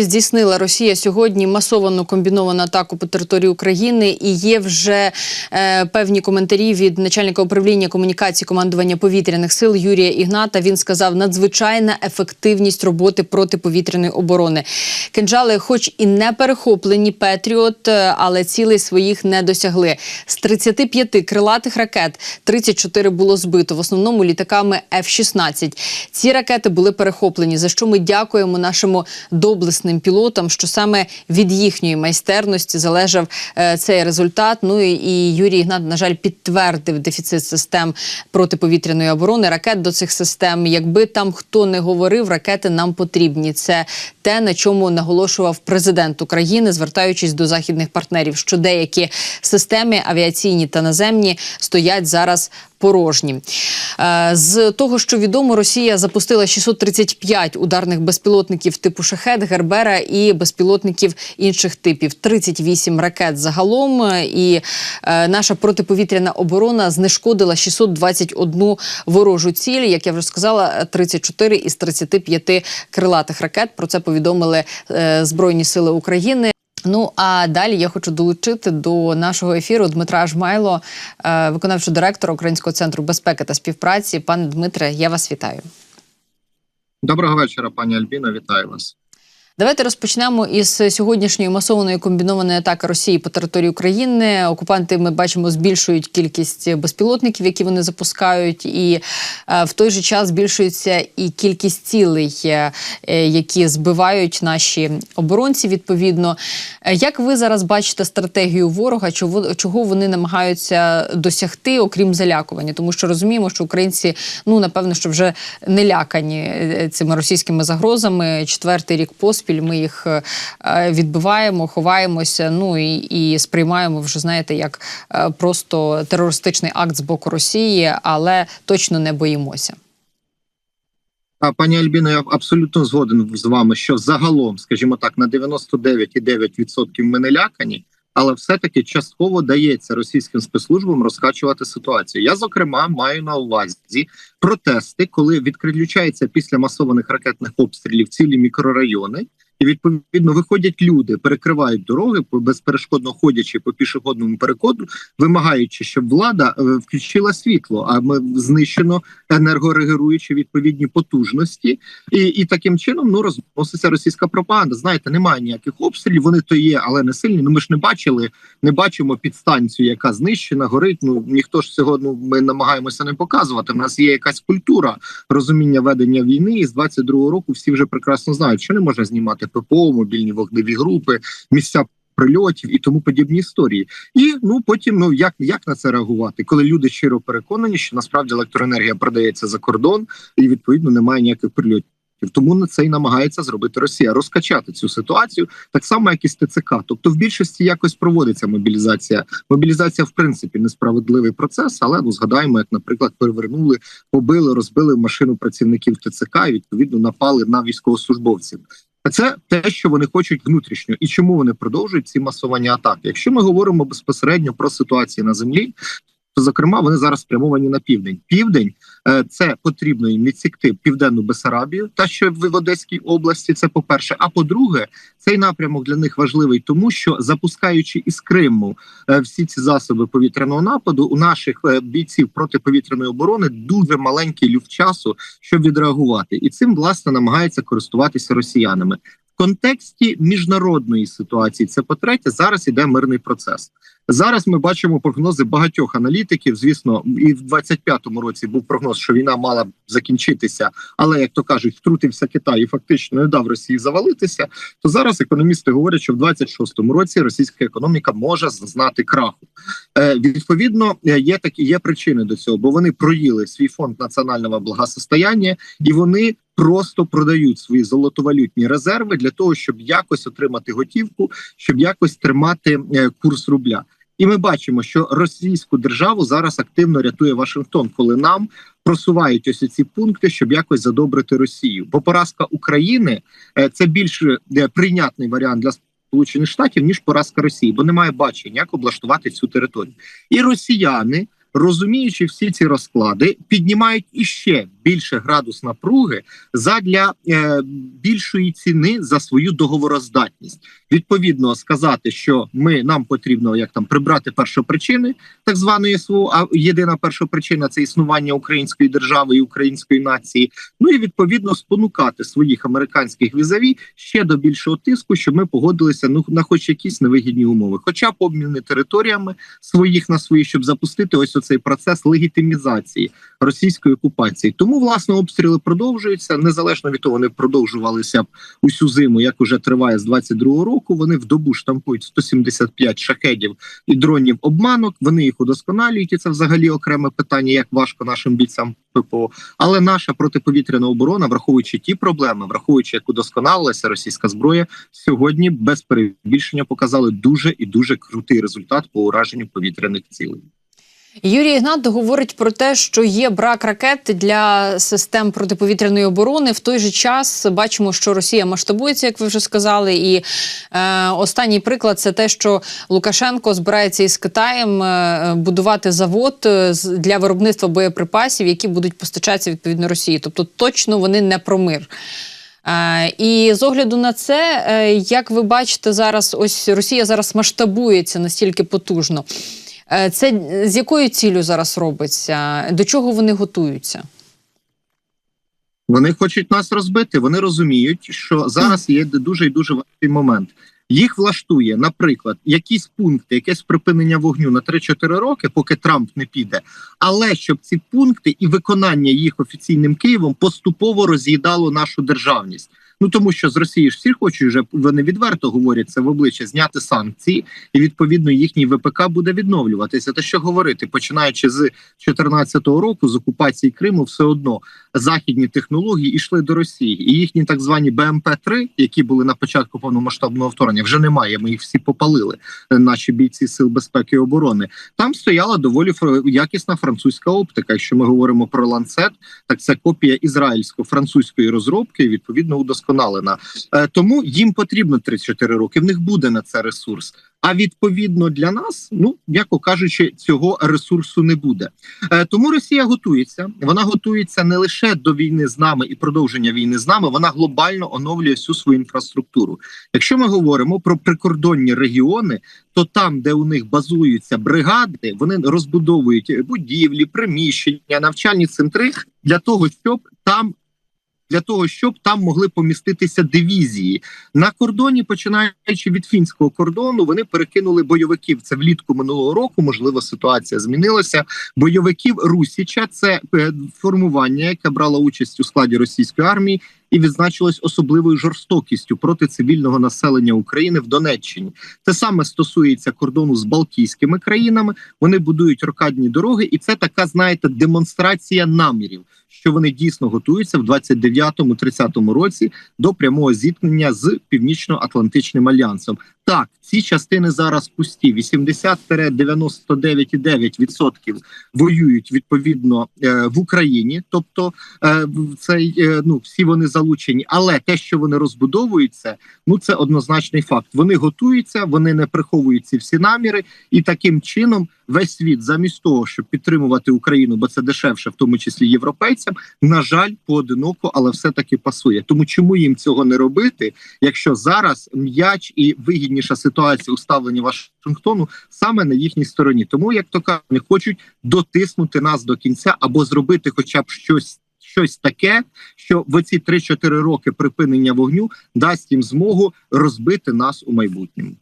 Здійснила Росія сьогодні масовану комбіновану атаку по території України, і є вже е, певні коментарі від начальника управління комунікації командування повітряних сил Юрія Ігната. Він сказав, надзвичайна ефективність роботи протиповітряної оборони. Кинджали, хоч і не перехоплені Петріот, е, але цілей своїх не досягли. З 35 крилатих ракет 34 було збито, в основному літаками F-16. Ці ракети були перехоплені. За що ми дякуємо нашому доблесним пілотам, що саме від їхньої майстерності залежав е, цей результат. Ну і, і Юрій Ігнат, на жаль, підтвердив дефіцит систем протиповітряної оборони, ракет до цих систем. Якби там хто не говорив, ракети нам потрібні. Це те, на чому наголошував президент України, звертаючись до західних партнерів, що деякі системи авіаційні та наземні стоять зараз порожні. Е, З того, що відомо, Росія запустила 635 ударних безпілотників типу шахет, гербера і безпілотників інших типів. 38 ракет загалом. І е, наша протиповітряна оборона знешкодила 621 ворожу ціль. Як я вже сказала, 34 із 35 крилатих ракет. Про це повідомили е, Збройні Сили України. Ну а далі я хочу долучити до нашого ефіру Дмитра Жмайло, е, виконавчого директора Українського центру безпеки та співпраці. Пане Дмитре, я вас вітаю. Доброго вечора, пані Альбіно. Вітаю вас. Давайте розпочнемо із сьогоднішньої масованої комбінованої атаки Росії по території України. Окупанти ми бачимо збільшують кількість безпілотників, які вони запускають, і е, в той же час збільшується і кількість цілей, е, е, які збивають наші оборонці. Відповідно, як ви зараз бачите стратегію ворога? Чого, вони намагаються досягти, окрім залякування? Тому що розуміємо, що українці ну напевно, що вже не лякані цими російськими загрозами. Четвертий рік поспіль ми їх е, відбиваємо, ховаємося. Ну і, і сприймаємо вже знаєте, як е, просто терористичний акт з боку Росії, але точно не боїмося. Пані Альбіно, я абсолютно згоден з вами, що загалом, скажімо так, на 99,9% ми не лякані, але все-таки частково дається російським спецслужбам розкачувати ситуацію. Я зокрема маю на увазі протести, коли відключаються після масованих ракетних обстрілів цілі мікрорайони. І відповідно виходять люди, перекривають дороги безперешкодно ходячи по пішохідному переходу, вимагаючи, щоб влада е, включила світло. А ми знищено енергорегулюючі відповідні потужності, і і таким чином ну розноситься російська пропаганда. Знаєте, немає ніяких обстрілів. Вони то є, але не сильні. Ну ми ж не бачили, не бачимо підстанцію, яка знищена, горить. Ну ніхто ж цього ну ми намагаємося не показувати. У нас є якась культура розуміння ведення війни, і з 22-го року всі вже прекрасно знають, що не можна знімати ППО, мобільні вогневі групи, місця. Прильотів і тому подібні історії, і ну потім ну як як на це реагувати, коли люди щиро переконані, що насправді електроенергія продається за кордон, і відповідно немає ніяких прильотів. Тому на це й намагається зробити Росія розкачати цю ситуацію так само, як і з ТЦК. Тобто, в більшості якось проводиться мобілізація. Мобілізація, в принципі, несправедливий процес, але ну згадаємо, як, наприклад, перевернули, побили, розбили машину працівників ТЦК і відповідно напали на військовослужбовців. Це те, що вони хочуть внутрішньо, і чому вони продовжують ці масовані атаки. Якщо ми говоримо безпосередньо про ситуацію на землі, зокрема вони зараз спрямовані на південь. Південь це потрібно їм відсікти південну Бесарабію, та що в Одеській області. Це по перше. А по-друге, цей напрямок для них важливий, тому що запускаючи із Криму всі ці засоби повітряного нападу, у наших бійців протиповітряної оборони дуже маленький люфт часу, щоб відреагувати, і цим власне намагаються користуватися росіянами. В контексті міжнародної ситуації це по третє, зараз іде мирний процес. Зараз ми бачимо прогнози багатьох аналітиків. Звісно, і в 25-му році був прогноз, що війна мала б закінчитися, але як то кажуть, втрутився Китай і фактично не дав Росії завалитися. То зараз економісти говорять, що в 26-му році російська економіка може зазнати краху. Е, Відповідно, є такі є причини до цього, бо вони проїли свій фонд національного благосостояння і вони. Просто продають свої золотовалютні резерви для того, щоб якось отримати готівку, щоб якось тримати курс рубля. І ми бачимо, що російську державу зараз активно рятує Вашингтон, коли нам просувають ось ці пункти, щоб якось задобрити Росію. Бо поразка України це більш прийнятний варіант для Сполучених Штатів ніж поразка Росії, бо немає бачення, як облаштувати цю територію. І росіяни розуміючи всі ці розклади, піднімають іще більше градус напруги задля е, більшої ціни за свою договороздатність. Відповідно, сказати, що ми нам потрібно як там прибрати першопричини так званої СВО, а єдина першопричина це існування української держави і української нації. Ну і відповідно спонукати своїх американських візаві ще до більшого тиску, щоб ми погодилися ну на хоч якісь невигідні умови, хоча б обміни територіями своїх на свої, щоб запустити ось оцей процес легітимізації російської окупації. Тому власне обстріли продовжуються незалежно від того, вони продовжувалися б усю зиму, як уже триває з 22-го року. Вони в добу штампують 175 шахедів і дронів обманок. Вони їх удосконалюють, і це взагалі окреме питання, як важко нашим бійцям ППО. Але наша протиповітряна оборона, враховуючи ті проблеми, враховуючи, як удосконалилася російська зброя, сьогодні без перебільшення показали дуже і дуже крутий результат по ураженню повітряних цілей. Юрій Ігнат говорить про те, що є брак ракет для систем протиповітряної оборони. В той же час бачимо, що Росія масштабується, як ви вже сказали. І е, останній приклад це те, що Лукашенко збирається із Китаєм е, будувати завод е, для виробництва боєприпасів, які будуть постачатися відповідно Росії. Тобто точно вони не про мир. Е, і з огляду на це, е, як ви бачите, зараз ось Росія зараз масштабується настільки потужно. Е, Це з якою ціллю зараз робиться? До чого вони готуються? Вони хочуть нас розбити. Вони розуміють, що зараз є дуже і дуже важкий момент. Їх влаштує, наприклад, якісь пункти, якесь припинення вогню на 3-4 роки, поки Трамп не піде. Але щоб ці пункти і виконання їх офіційним Києвом поступово роз'їдало нашу державність. Ну тому що з Росії ж всі хочуть вже вони відверто говорять це в обличчя зняти санкції, і відповідно їхній ВПК буде відновлюватися. Та що говорити, починаючи з 2014 року, з окупації Криму, все одно західні технології йшли до Росії, і їхні так звані БМП 3 які були на початку повномасштабного вторгнення, вже немає. Ми їх всі попалили. е, Наші бійці сил безпеки і оборони. Там стояла доволі якісна французька оптика. Якщо ми говоримо про ланцет, так це копія ізраїльсько-французької розробки, відповідно удосконалена. Е, Тому їм потрібно 3-4 роки. В них буде на це ресурс. А відповідно для нас, ну м'яко кажучи, цього ресурсу не буде. Е, Тому Росія готується. Вона готується не лише до війни з нами і продовження війни з нами. Вона глобально оновлює всю свою інфраструктуру. Якщо ми говоримо про прикордонні регіони, то там, де у них базуються бригади, вони розбудовують будівлі, приміщення, навчальні центри для того, щоб там. Для того щоб там могли поміститися дивізії на кордоні, починаючи від фінського кордону, вони перекинули бойовиків. Це влітку минулого року. Можливо, ситуація змінилася. Бойовиків Русіча це е, формування, яке брало участь у складі російської армії, і відзначилось особливою жорстокістю проти цивільного населення України в Донеччині. Те саме стосується кордону з Балтійськими країнами. Вони будують рокадні дороги, і це така, знаєте, демонстрація намірів, що вони дійсно готуються в 29-30 році до прямого зіткнення з північно-атлантичним альянсом. Так, ці частини зараз пусті. 80-99,9% воюють відповідно е, в Україні, тобто е, цей е, ну всі вони залучені. Але те, що вони розбудовуються, ну це однозначний факт. Вони готуються, вони не приховують ці всі наміри, і таким чином весь світ, замість того, щоб підтримувати Україну, бо це дешевше, в тому числі європейцям, на жаль, поодиноко, але все таки пасує. Тому чому їм цього не робити, якщо зараз м'яч і вигідніша ситуація у ставленні Вашингтону саме на їхній стороні, тому як то кажуть, не хочуть дотиснути нас до кінця або зробити, хоча б щось. Щось таке, що в ці 3-4 роки припинення вогню дасть їм змогу розбити нас у майбутньому.